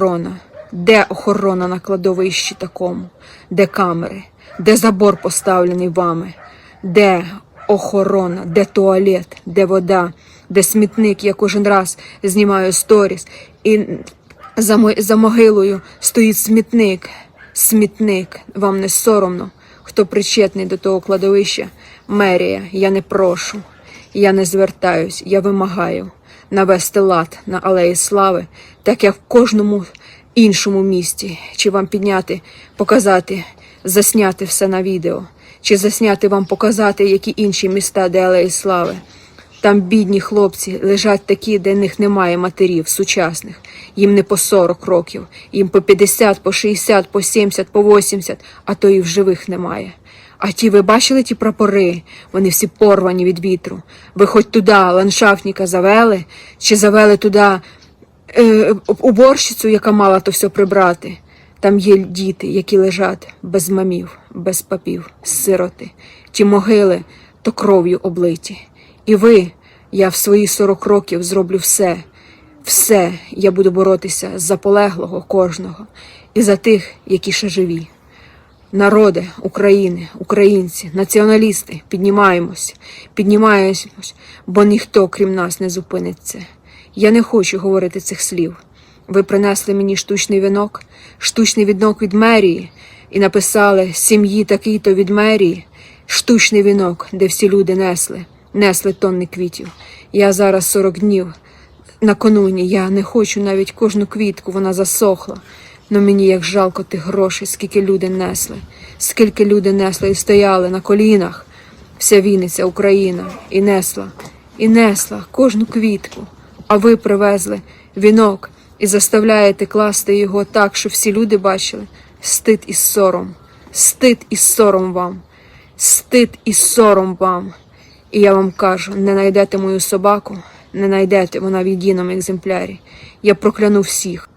охорона? Де охорона на кладовищі такому? Де камери? Де забор поставлений вами? Де охорона? Де туалет? Де вода? Де смітник? Я кожен раз знімаю сторіс і за, мо- за могилою стоїть смітник. Смітник, вам не соромно, хто причетний до того кладовища? Мерія, я не прошу, я не звертаюсь, я вимагаю навести лад на алеї слави, так як в кожному іншому місті. Чи вам підняти, показати, засняти все на відео, чи засняти вам показати, які інші міста, де алеї слави. Там бідні хлопці лежать такі, де них немає матерів сучасних. Їм не по 40 років, їм по 50, по 60, по 70, по 80, а то і в живих немає. А ті, ви бачили ті прапори? Вони всі порвані від вітру. Ви хоч туди ландшафтника завели, чи завели туди е, уборщицю, яка мала то все прибрати. Там є діти, які лежать без мамів, без папів, сироти. Ті могили то кров'ю облиті. І ви, я в свої 40 років зроблю все, все я буду боротися за полеглого кожного і за тих, які ще живі. Народи України, українці, націоналісти, піднімаємось, піднімаємось, бо ніхто, крім нас, не зупиниться. Я не хочу говорити цих слів. Ви принесли мені штучний вінок, штучний вінок від мерії, і написали сім'ї такий-то від мерії, штучний вінок, де всі люди несли, несли тонни квітів. Я зараз 40 днів накануні, я не хочу навіть кожну квітку, вона засохла. Но мені як жалко тих грошей, скільки люди несли, скільки люди несли і стояли на колінах. Вся Вінниця, Україна, і несла, і несла кожну квітку. А ви привезли вінок і заставляєте класти його так, щоб всі люди бачили. Стид і сором, стид і сором вам, стид і сором вам. І я вам кажу: не найдете мою собаку, не найдете вона в єдиному екземплярі. Я прокляну всіх.